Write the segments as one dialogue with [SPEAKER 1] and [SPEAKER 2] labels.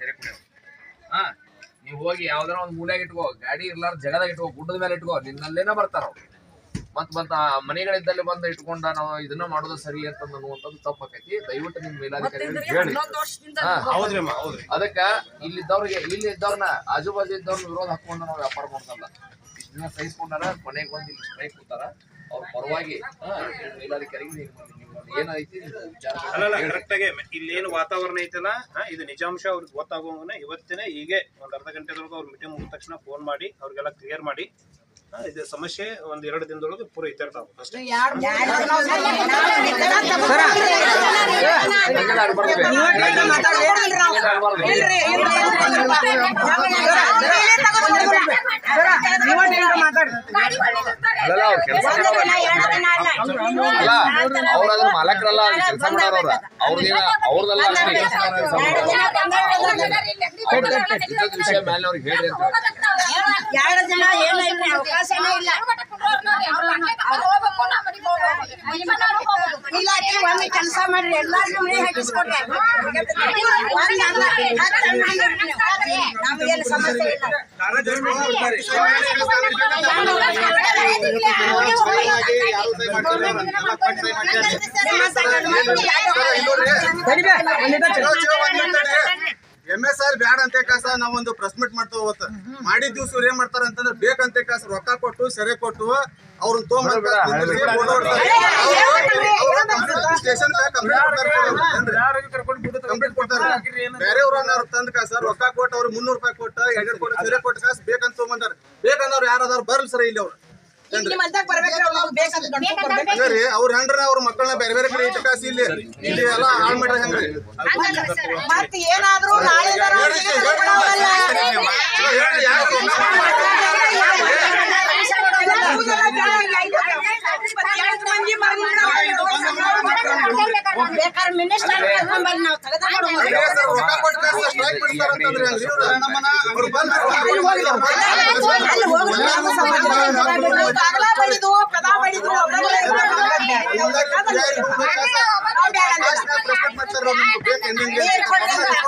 [SPEAKER 1] ಸರಿ ಕುಡಿಯೋ ಹಾ ನೀವು ಹೋಗಿ ಯಾವ್ದಾರ ಒಂದು ಮೂಲೆಗೆ ಇಟ್ಕೋ ಗಾಡಿ ಇರ್ಲಾರ ಜಗದಾಗ ಇಟ್ಕೋ ಗುಡ್ಡದ ಮೇಲೆ ಇಟ್ಕೋ ನಿನ್ನಲ್ಲೇನ ಬರ್ತಾರ ಅವ್ರು. ಮತ್ ಮತ್ತ ಆ ಮನೆಗಳಿದ್ದಲ್ಲಿ ಬಂದು ಇಟ್ಕೊಂಡ ನಾವು ಇದನ್ನ ಮಾಡೋದು ಸರಿ ಅಂತ ಅನ್ನುವಂಥದ್ದು ತಪ್ಪಾಕೈತಿ. ದಯವಿಟ್ಟು ನಿಮ್ ಮೇಲಾಧಿಕಾರಿಗಳಿಗೆ ಹೇಳಿ. ಹಾ.
[SPEAKER 2] ಹೌದ್ರಿ ಅಮ್ಮ ಹೌದ್ರಿ.
[SPEAKER 1] ಅದಕ್ಕ ಇಲ್ಲಿದ್ದವ್ರಿಗೆ ಇಲ್ಲಿ ಇದ್ದವ್ರನ್ನ ಆಜು ಬಾಜು ಇದ್ದವ್ರನ್ನ ವಿರೋಧ ಹಾಕೊಂಡು ನಾವು ವ್ಯಾಪಾರ ಮಾಡ್ತಲ್ಲ ಇಷ್ಟ ಸಹಿಸ್ಕೊಂಡಾರ ಕೊನೆಗೆ ಬಂದು ಇಲ್ಲಿ ಸ್ಟ್ರೈಕ್ ಕೂತಾರ. ಅವ್ರ ಪರವಾಗಿ ಮೇಲಾಧಿಕಾರಿಗೆ
[SPEAKER 2] ಅಲ್ಲಲ್ಲ. ಕರೆಕ್ಟ್ ಆಗಿ ಇಲ್ಲಿ ಏನು ವಾತಾವರಣ ಐತಲ್ಲ ಇದು ನಿಜಾಂಶ ಅವ್ರಿಗೆ ಗೊತ್ತಾಗುವಂಗನ ಇವತ್ತಿನ ಹೀಗೆ ಒಂದ್ ಅರ್ಧ ಗಂಟೆದೊಳಗೆ ಅವ್ರ ಮೀಟಿಂಗ್ ಮುಗಿದ ತಕ್ಷಣ ಫೋನ್ ಮಾಡಿ ಅವ್ರಿಗೆಲ್ಲ ಕ್ಲಿಯರ್ ಮಾಡಿ ಇದು ಸಮಸ್ಯೆ ಒಂದ್ ಎರಡು ದಿನದೊಳಗೆ ಪೂರ ಇತ್ತಿರ್ತಾವ ಅಷ್ಟೇ
[SPEAKER 1] ಹಂಗೆಲ್ಲ ಆಗ್ಬಾರ್ದು. ಹಂಗೆಲ್ಲ ಆಗ್ಬಾರ್ದು. ಅಲ್ಲಲ್ಲ ಅವ್ರು ಕೆಲಸ ಅಲ್ಲ ಅವ್ರ ಅದ್ರ ಮಾಲಕರಲ್ಲ ಕೆಲಸ ಮಾಡೋರವ್ರ ಅವ್ರದೇನ ಅವ್ರದಲ್ಲ ಅಷ್ಟೇ ಇದ್ದದ್ ವಿಷಯ ಮೇಲೆ ಅವ್ರಿಗೆ ಹೇಳ್ರಿ ಅಂತ
[SPEAKER 3] ಎರಡು ಜನ ಏನಿಲ್ಲ ಅವಕಾಶನೇ ಇಲ್ಲ ಇಲಾಖೆ ಒಮ್ಮೆ ಕೆಲಸ ಎಲ್ಲಾರ್ಗೂ ಮನೆ ಒಂದ್
[SPEAKER 4] ಎಸ್ ಆರ್ ಬ್ಯಾಡ ಅಂತ ಕಾಸ ನಾವೊಂದು ಪ್ರೆಸ್ ಮೀಟ್ ಮಾಡ್ತೇವೆ ಮಾಡಿದ್ ದಿವ್ಸ ಏನ್ ಮಾಡ್ತಾರ ಅಂತಂದ್ರೆ ಬೇಕಂತೆ ಕಾಸ ರೊಕ್ಕ ಕೊಟ್ಟು, ಸೆರೆ ಕೊಟ್ಟು ಅವ್ರನ್ನ ತೊಗೊಂಬಂದ್ ಸ್ಟೇಷನ್ ಕಂಪ್ಲೀಟ್ ಕೊಡ್ತಾರ ತಂದ್ ಕಾಸ ರೊಕ್ಕ ಕೊಟ್ಟು ಅವ್ರು ಮುನ್ನೂರು ರೂಪಾಯಿ ಕೊಟ್ಟು ಎರಡು ಕೊಟ್ಟು ಸೀರೆ ಕೊಟ್ಟು ಕಾಸು ಬೇಕಂತ ತೊಗೊಂಬಂದಾರ ಬೇಕಂದವ್ರು ಯಾರಾದ್ರು ಬರಲ್ ಸರ್ ಇಲ್ಲಿ ಅವ್ರು ಸರಿ ಅವ್ರ ಹೆಂಡ್ರ ಅವ್ರ ಮಕ್ಕಳನ್ನ ಬೇರೆ ಬೇರೆ ಕಡೆ ಇಟ್ಟು ಕಾಸು ಇಲ್ಲಿ ಇಲ್ಲಿ ಎಲ್ಲ ಹಾಳು ಮಾಡ್ರ ಹೆಂಗ್ರಿ
[SPEAKER 3] ಮತ್ತೆ ಏನಾದ್ರೂ ಬೇಕಾದ್ರೆ ಮಿನಿಸ್ಟರ್ ಕರ್ಕೊಂಡ್ಬರ್ರಿ ನಾವು
[SPEAKER 4] ಅದೇ ಸರ್, ಬಡಿದು ಕೊಟ್ಟು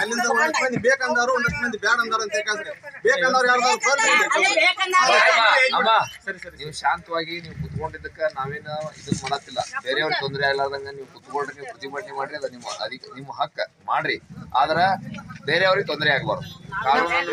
[SPEAKER 4] ಅಲ್ಲಿಂದ ಒಂದಷ್ಟು ಮಂದಿ ಬೇಕಂದವ್ರು ಒಂದಷ್ಟು ಮಂದಿ ಬ್ಯಾಡ ಅಂದಾರ ಅಂತ ಬೇಕಂದವ್ರು ಯಾರ್ದಾರು
[SPEAKER 1] ನೀವು ಶಾಂತವಾಗಿ ನೀವು ಕುತ್ಕೊಂಡಿದ್ದಕ್ಕ ನಾವೇನ ಇದನ್ನ ಮಾಡತ್ತಿಲ್ಲ. ಬೇರೆಯವ್ರಿಗೆ ತೊಂದರೆ ಆಗ್ಲಾರ್ದಂಗ ನೀವು ಕುತ್ಕೊಂಡ್ರೆ ನೀವು ಪ್ರತಿಭಟನೆ ಮಾಡ್ರಿ ಅದ ನಿಮ್ಮ ಅಧಿಕ ನಿಮ್ಮ ಹಕ್ಕ ಮಾಡ್ರಿ. ಆದ್ರ ಬೇರೆಯವ್ರಿಗೆ ತೊಂದರೆ ಆಗ್ಬಾರ್ದು. ಕಾನೂನನ್ನು